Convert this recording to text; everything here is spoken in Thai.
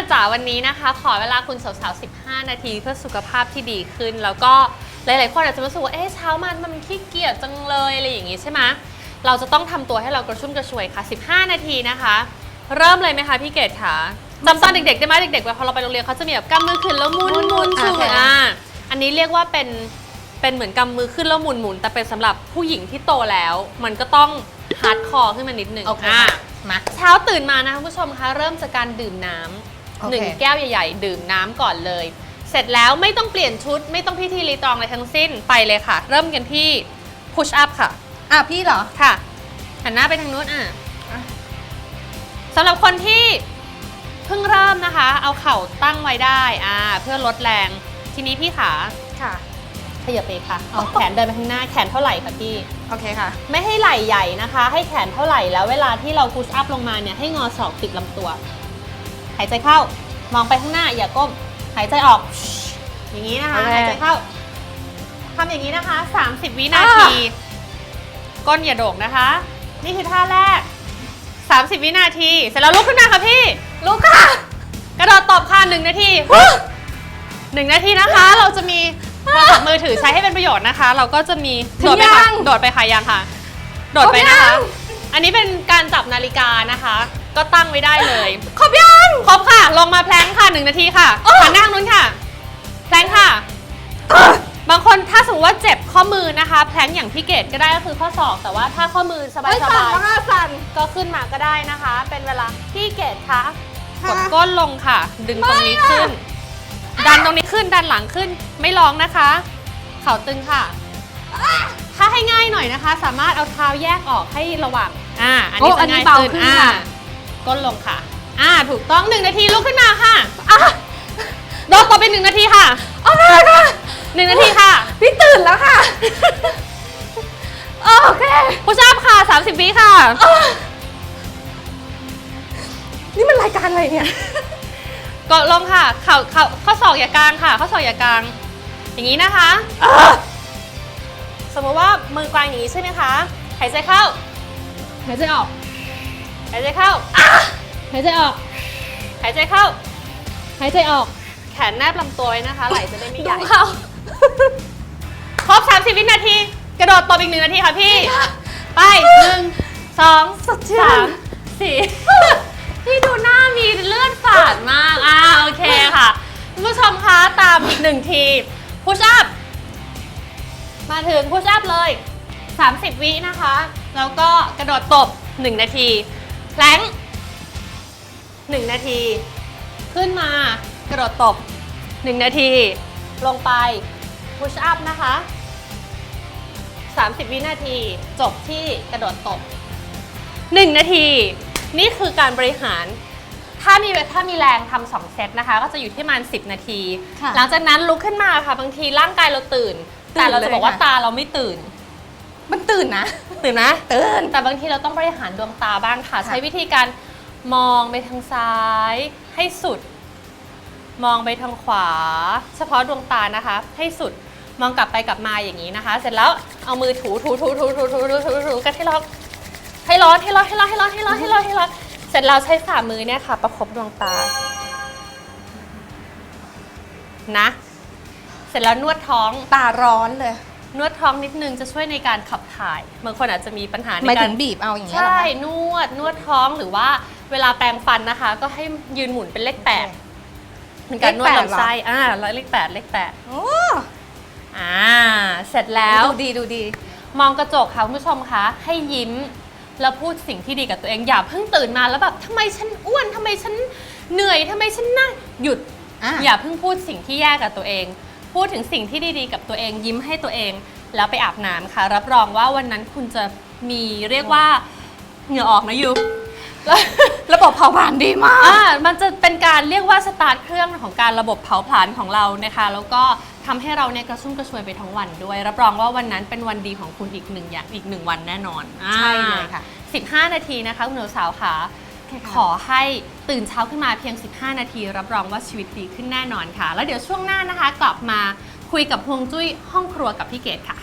นะจ๋าวันนี้นะคะ ขอเวลาคุณสาวๆ 15 นาทีเพื่อสุขภาพที่ดีขึ้น แล้วก็หลาย ๆ คนอาจจะรู้สึกว่าเอ๊ะเช้ามันมันขี้เกียจจังเลยอะไรอย่างงี้ใช่ไหมเราจะต้องทำตัวให้เรากระชุ่มกระชวยค่ะ 15 นาทีนะคะ เริ่มเลยไหมคะพี่เกดคะจำตอนเด็กๆได้ไหมเด็กๆเวลาพอเราไปโรงเรียนเขาจะมีแบบกำมือขึ้นแล้วหมุนหมุนอ่าชูใช่อ่าอันนี้เรียกว่าเป็นเป็นเหมือนกำมือขึ้นแล้วหมุนหมุนแต่เป็นสำหรับผู้หญิงที่โตแล้ว มันก็ต้องฮาร์ดคอร์ขึ้นมานิดนึงโอเคอ่ามาเช้าตื่นมานะคะคุณผู้ชมคะเริ่มจากการดื่มน้ โอำเค หนึ่งแก้วใหญ่ๆ ดื่มน้ำก่อนเลย เสร็จแล้วไม่ต้องเปลี่ยนชุด ไม่ต้องพิธีรีตรองอะไรทั้งสิ้นไปเลยค่ะ เริ่มกันที่ push up ค่ะ อะพี่เหรอ ค่ะหันหน้าไปทางนู้นอะสำหรับคนที่เพิ่งเริ่มนะคะ เอาเข่าตั้งไว้ได้อ่าเพื่อลดแรง ทีนี้พี่ขาค่ะ ขยับไปค่ะเอาแขนเดินไปข้างหน้าแขนเท่าไหร่คะพี่ โอเคค่ะ ไม่ให้ไหล่ใหญ่นะคะ ให้แขนเท่าไหร่แล้วเวลาที่เราพุชอัพลงมาเนี่ยให้งอศอกติดลำตัวหายใจเข้ามองไปข้างหน้าอย่าก้มหายใจออก อย่างนี้นะคะโอเค หายใจเข้าทำอย่างนี้นะคะ 30 วินาที ก้นอย่าโด่งนะคะ นี่คือท่าแรก 30 วินาที เสร็จแล้วลุกขึ้นมาค่ะพี่ ลุกค่ะกระโดดตบค่ะหนึ่งนาทีหนึ่งนาทีนะคะ เราจะมีโทรศัพท์มือถือใช้ให้เป็นประโยชน์นะคะ เราก็จะมีถึโดงดไปค่ะยังโดดไปค่ะยังค่ะ โดดไปครบยันะคะงอันนี้เป็นการจับนาฬิกานะคะ ก็ตั้งไว้ได้เลย ครบยังครบค่ะ ลงมาแพลงค่ะหนึ่งนาทีค่ะหันหน้าทางนู้นค่ะ แพลงค่ะ บางคนถ้าสมมติว่าเจ็บข้อมือนะคะ แพลงอย่างพี่เกดก็ได้ก็คือข้อศอก แต่ว่าถ้าข้อมือสบายไม่สสั่นบายมากสั่นก็ขึ้นมาก็ได้นะคะ เป็นเวลาพี่เกดคะค่ะกดก้นลงค่ะ ดึงตรงนี้ไม่อะขึ้น ดันตรงนี้ขึ้นดันหลังขึ้นไม่ร้องนะคะ เข่าตึงค่ะ ถ้าให้ง่ายหน่อยนะคะ สามารถเอาเท้าแยกออกให้ระหว่างอ่าอันนี้โอ้อัจะนนี้ง่ายเบาขึ้นขึ้นอ่าค่ะ ก้นลงค่ะ อ่า ถูกต้องหนึ่งนาทีลุกขึ้นมาค่ะอะโดดต่อไปหนึ่งนาทีค่ะโอเคค่ะหนึ่งนาทีค่ะ พี่ตื่นแล้วค่ะ โอเคผู้ชายค่ะ 30 วิค่ะ นี่มันรายการอะไรเนี่ยกดลงค่ะ เข่าเข่าข้อศอกอย่ากลางค่ะ ข้อศอกอย่ากลาง อย่างนี้นะคะ สมมติว่ามือกลางอย่างนี้ใช่ไหมคะ หายใจเข้า หายใจออก หายใจเข้า หายใจออก หายใจเข้า หายใจออก แขนแนบลำตัวไว้นะคะ ไหล่จะได้ไม่ใหดูญ่เขาครบ30 วินาที กระโดดตบอีกหนึ่งนาทีค่ะพี่ ไปหนึ่งสองสดชื่นสามสี่พี่ดูหน้ามีเลือดฝาดมาก อ่าโอเคค่ะคุณผู้ชมคะตามอีกหนึ่งทีพุชอัพมาถึงพุชอัพเลย 30 วินะคะ แล้วก็กระโดดตบ 1 นาทีแพลง 1 นาที ขึ้นมากระโดดตบ 1 นาที ลงไปพุชอัพนะคะ 30 วินาที จบที่กระโดดตบ 1 นาที นี่คือการบริหาร ถ้ามีถ้ามีแรงทำสองเซตนะคะ ก็จะอยู่ที่ประมาณ10 นาที ค่ะ หลังจากนั้นลุกขึ้นมาค่ะ บางทีร่างกายเราตื่น แต่เราจะบอกว่าเลยค่ะตาเราไม่ตื่น มันตื่นนะ ตื่นนะ ตื่น แต่บางทีเราต้องบริหารดวงตาบ้างค่ะค่ะใช้วิธีการ มองไปทางซ้ายให้สุด มองไปทางขวา เฉพาะดวงตานะคะ ให้สุดมองกลับไปกลับมาอย่างนี้นะคะ เสร็จแล้วเอามือถูถูถูถูถูถูถูถูถูกันให้ร้อนให้ร้อนให้ร้อนให้ร้อนให้ร้อนให้ร้อนให้ร้อนให้ร้อนเสร็จแล้วใช้ฝ่ามือเนี่ยค่ะ ประคบดวงตานะ เสร็จแล้วนวดท้องตาร้อนเลย นวดท้องนิดนึงจะช่วยในการขับถ่ายบางคนอาจจะมีปัญหาในหมายกาถึรงบีบเอาอย่างเงี้ยใช่นวดนวดท้องหรือว่า เวลาแปรงฟันนะคะ ก็ให้ยืนหมุนเป็นเลขแปดเป็นการนวดเลขแปดเหรอลำไส้อ่าแล้วเลขแปดเลขแปดโอ้อ่า เสร็จแล้วดูดีดูดี มองกระจกค่ะคุณผู้ชมคะ ให้ยิ้มแล้วพูดสิ่งที่ดีกับตัวเองอย่าเพิ่งตื่นมาแล้วแบบทำไมฉันอ้วนทำไมฉันเหนื่อยทำไมฉันนั่งหยุดอะอย่าเพิ่งพูดสิ่งที่แย่กับตัวเอง พูดถึงสิ่งที่ดีๆ กับตัวเองยิ้มให้ตัวเอง แล้วไปอาบน้ำค่ะ รับรองว่าวันนั้นคุณจะมีเรียกว่าเหงื่อออกนะยู ระบบเผาผลาญดีมาก อ่ามันจะเป็นการเรียกว่าสตาร์ทเครื่องของการระบบเผาผลาญของเรานะคะ แล้วก็ทำให้เราเนี่ยกระชุ่มกระชวยไปทั้งวันด้วย รับรองว่าวันนั้นเป็นวันดีของคุณอีกหนึ่งอย่างอีกหนึ่งวันแน่นอนอ่าใช่เลยค่ะ 15 นาทีนะคะคุณสาวๆค่ะ ขอให้ตื่นเช้าขึ้นมาเพียง 15 นาที รับรองว่าชีวิตดีขึ้นแน่นอนค่ะ แล้วเดี๋ยวช่วงหน้านะคะ กลับมาคุยกับฮวงจุ้ยห้องครัวกับพี่เกดค่ะ